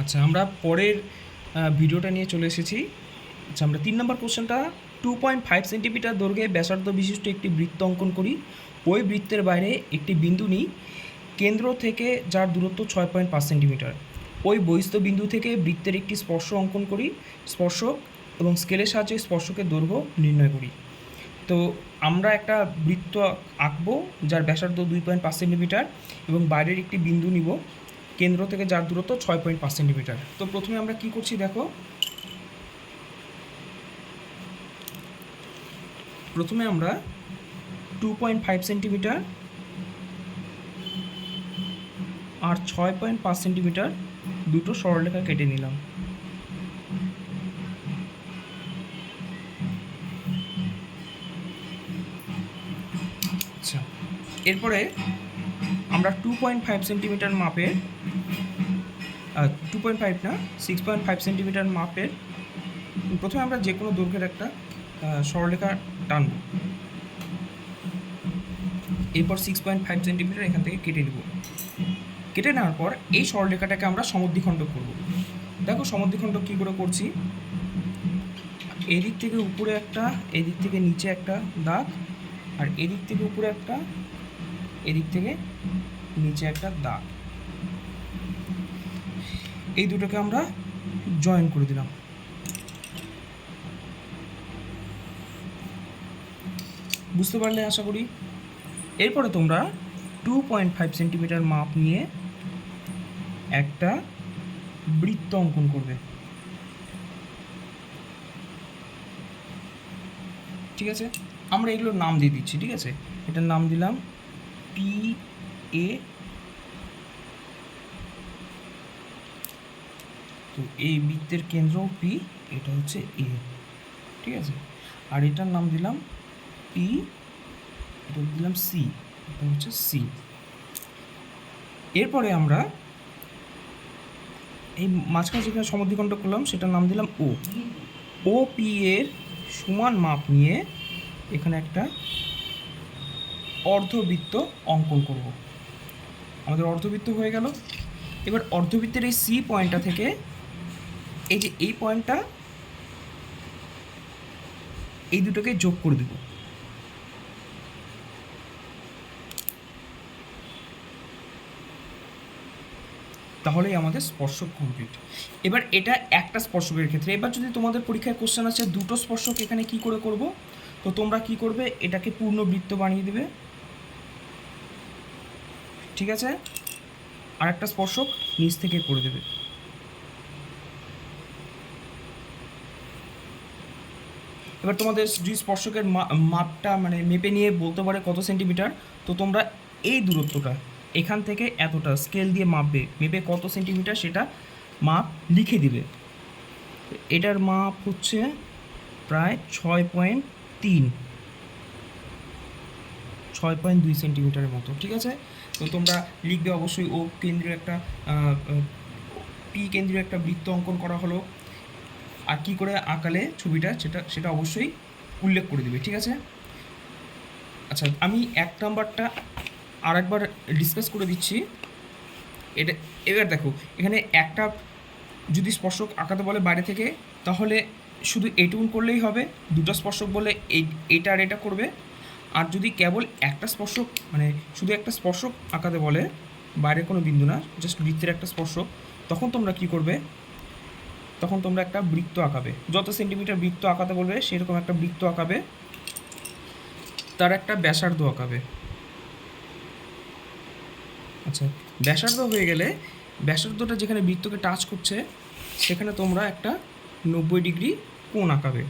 আচ্ছা আমরা পরের ভিডিওটা নিয়ে চলে এসেছি। আচ্ছা আমরা তিন নম্বর কোশ্চেনটা টু পয়েন্ট ফাইভ সেন্টিমিটার দৈর্ঘ্যে ব্যাসার্ধ বিশিষ্ট একটি বৃত্ত অঙ্কন করি। ওই বৃত্তের বাইরে একটি বিন্দু নিই। কেন্দ্র থেকে যার দূরত্ব ছয় পয়েন্ট পাঁচ সেন্টিমিটার ওই বহিস্থ বিন্দু থেকে বৃত্তের একটি স্পর্শ অঙ্কন করি, স্পর্শক এবং স্কেলের সাহায্যে স্পর্শকের দৈর্ঘ্য নির্ণয় করি। তো আমরা একটা বৃত্ত আঁকবো, যার ব্যাসার্ধ দুই পয়েন্ট পাঁচ সেন্টিমিটার এবং বাইরের একটি বিন্দু নিব। কেন্দ্র থেকে যার দূরত্ব ছয় পয়েন্ট পাঁচ সেন্টিমিটার তো প্রথমে আমরা কি করছি দেখো? প্রথমে আমরা টু পয়েন্ট ফাইভ সেন্টিমিটার আর ছয় পয়েন্ট পাঁচ সেন্টিমিটার দুটো সরলরেখা কেটে নিলাম। আচ্ছা। এরপরে আমরা টু পয়েন্ট ফাইভ সেন্টিমিটার মাপের টু পয়েন্ট ফাইভ না সিক্স পয়েন্ট ফাইভ সেন্টিমিটার মাপের, প্রথমে আমরা যে কোনো দৈর্ঘ্যের একটা সরলরেখা টানব। এরপর সিক্স পয়েন্ট ফাইভ সেন্টিমিটার এখান থেকে কেটে নেব। কেটে নেওয়ার পর এই সরলরেখাটাকে আমরা সমদ্বিখণ্ড করব। দেখো সমদ্বিখণ্ড কী করে করছি? এদিক থেকে উপরে একটা, এদিক থেকে নিচে একটা দাগ, আর এদিক থেকে উপরে একটা এদিক থেকে নিচে একটা দাগ। এই দুটোকে আমরা জয়েন করে দিলাম। বুঝতে পারলে আশা করি? এরপরে তোমরা টু পয়েন্ট ফাইভ সেন্টিমিটার মাপ নিয়ে একটা বৃত্ত অঙ্কন করবে। ঠিক আছে? আমরা এগুলোর নাম দিয়ে দিচ্ছি, ঠিক আছে? এটার নাম দিলাম পি এ তো এই বৃত্তের কেন্দ্র পি এটা হচ্ছে এ ঠিক আছে? আর এটার নাম দিলাম পি এটা দিলাম সি এটা হচ্ছে সি এরপরে আমরা এই মাঝখানে যেখানে সমদ্বিখণ্ড করলাম, সেটার নাম দিলাম ও ও পি এর সমান মাপ নিয়ে এখানে একটা অর্ধবৃত্ত অঙ্কন করব। আমাদের অর্ধবৃত্ত হয়ে গেল। এবার অর্ধবৃত্তের এই সি পয়েন্টটা থেকে এই যে এই পয়েন্টটা, এই দুটোকে যোগ করে দেব। তাহলেই আমাদের স্পর্শক কমপ্লিট এবার এটা একটা স্পর্শকের ক্ষেত্রে, এবার যদি তোমাদের পরীক্ষায় কোশ্চেন আছে দুটো স্পর্শক এখানে কি করে করব? তো তোমরা কি করবে? এটাকে পূর্ণ বৃত্ত বানিয়ে দিবে। ঠিক আছে? আর একটা স্পর্শক নিচ থেকে করে দেবে। এবার তোমাদের যদি স্পর্শকের মাপটা মানে মেপে নিয়ে বলতে পারে কত সেন্টিমিটার। তো তোমরা এই দূরত্বটা, এখান থেকে এতটা স্কেল দিয়ে মাপবে। মেপে কত সেন্টিমিটার সেটা মাপ লিখে দিবে। এটার মাপ হচ্ছে প্রায় ছয় পয়েন্ট তিন। ছয় পয়েন্ট দুই সেন্টিমিটারের মতো, ঠিক আছে? তো তোমরা লিখবে অবশ্যই ও কেন্দ্রীয় একটা পি কেন্দ্রীয় একটা বৃত্ত অঙ্কন করা হলো। আর কী করে আঁকালে ছবিটা? সেটা সেটা অবশ্যই উল্লেখ করে দিবে, ঠিক আছে? আচ্ছা আমি এক নাম্বারটা আর একবার ডিসকাস করে দিচ্ছি। এটা, এবার দেখো, এখানে একটা যদি স্পর্শক আঁকাতে বলে বাইরে থেকে, তাহলে শুধু এটুকুন করলেই হবে, দুটো স্পর্শক বলে এই, এটা আর এটা করবে। আর যদি কেবল একটা স্পর্শক মানে শুধু একটা স্পর্শক আঁকাতে বলে বাইরে কোনো বিন্দু না জাস্ট বৃত্তের একটা স্পর্শক, তখন তোমরা কি করবে? তখন তোমরা একটা বৃত্ত আঁকাবে। যত সেন্টিমিটার বৃত্ত আঁকাতে বলবে, সেরকম একটা বৃত্ত আঁকাবে। তার একটা ব্যাসার্ধ আঁকাবে। আচ্ছা ব্যাসার্ধ হয়ে গেলে ব্যাসার্ধটা যেখানে বৃত্তকে টাচ করছে, সেখানে তোমরা একটা নব্বই ডিগ্রি কোণ আঁকাবে।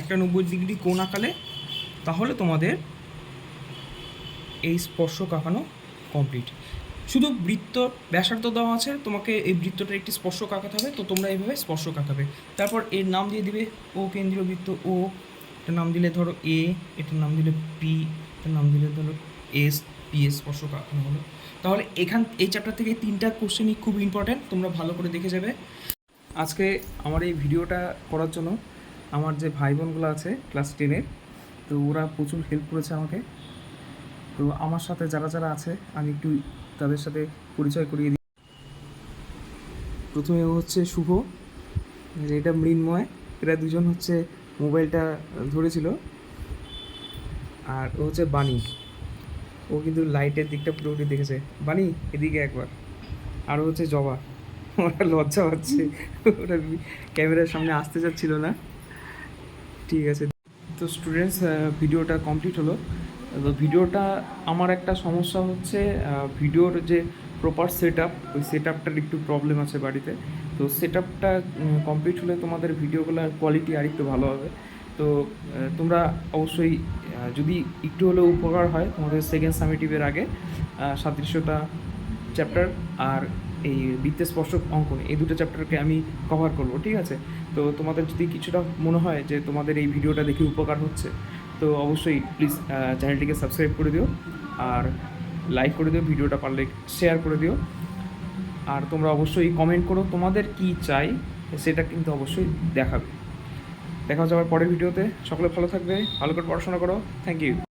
একটা নব্বই ডিগ্রি কোণ আঁকালে তাহলে তোমাদের এই স্পর্শক আঁকানো কমপ্লিট শুধু বৃত্ত ব্যাসার্ধ দেওয়া আছে, তোমাকে এই বৃত্তটা একটি স্পর্শক আঁকাতে হবে, তো তোমরা এইভাবে স্পর্শক আঁকাবে তারপর এর নাম দিয়ে দিবে ও কেন্দ্রীয় বৃত্ত ও এটার নাম দিলে ধরো এ এটার নাম দিলে পি এটার নাম দিলে ধরো এস পি এস স্পর্শক আঁকানো হলো। তাহলে এখান, এই চ্যাপ্টার থেকে তিনটা কোশ্চেনই খুব ইম্পর্ট্যান্ট তোমরা ভালো করে দেখে যাবে। আজকে আমার এই ভিডিওটা করার জন্য আমার যে ভাই বোনগুলো আছে ক্লাস টেনের তো ওরা প্রচুর হেল্প করেছে আমাকে। তো আমার সাথে যারা যারা আছে, আমি একটু তাদের সাথে পরিচয় করিয়ে দিই। প্রথমে ও হচ্ছে শুভ, এটা মৃন্ময়, এরা দুজন হচ্ছে মোবাইলটা ধরেছিল। আর ও হচ্ছে বাণী। ও কিন্তু লাইটের দিকটা পুরোপুরি দেখেছে। বাণী, এদিকে একবার। আর হচ্ছে জবা। ওরা লজ্জা পাচ্ছে। ওরা ক্যামেরার সামনে আসতে চাচ্ছিল না। ঠিক আছে। তো স্টুডেন্টস ভিডিওটা কমপ্লিট হলো। তো ভিডিওটা, আমার একটা সমস্যা হচ্ছে ভিডিওর যে প্রপার সেট আপ ওই সেট আপটার একটু প্রবলেম আছে বাড়িতে। তো সেট আপটা কমপ্লিট হলে তোমাদের ভিডিওগুলোর কোয়ালিটি আর একটু ভালো হবে। তো তোমরা অবশ্যই যদি একটু হলেও উপকার হয় তোমাদের সেকেন্ড সামিটিভের আগে সাদৃশ্যতা চ্যাপ্টার আর এই বৃত্তের স্পর্শক অঙ্কন এই দুটো চ্যাপ্টারকে আমি কভার করব, ঠিক আছে? তো তোমাদের যদি কিছুটা মনে হয় যে তোমাদের এই ভিডিওটা দেখে উপকার হচ্ছে, তো অবশ্যই প্লিজ চ্যানেলটিকে সাবস্ক্রাইব করে দিও, আর লাইক করে দিও ভিডিওটা পারলে শেয়ার করে দিও। আর তোমরা অবশ্যই কমেন্ট করো, তোমাদের কি চাই, সেটা কিন্তু অবশ্যই দেখাবে। দেখা হচ্ছে আবার পরের ভিডিওতে সকলে ভালো থাকবে, ভালো করে পড়াশোনা করো। Thank you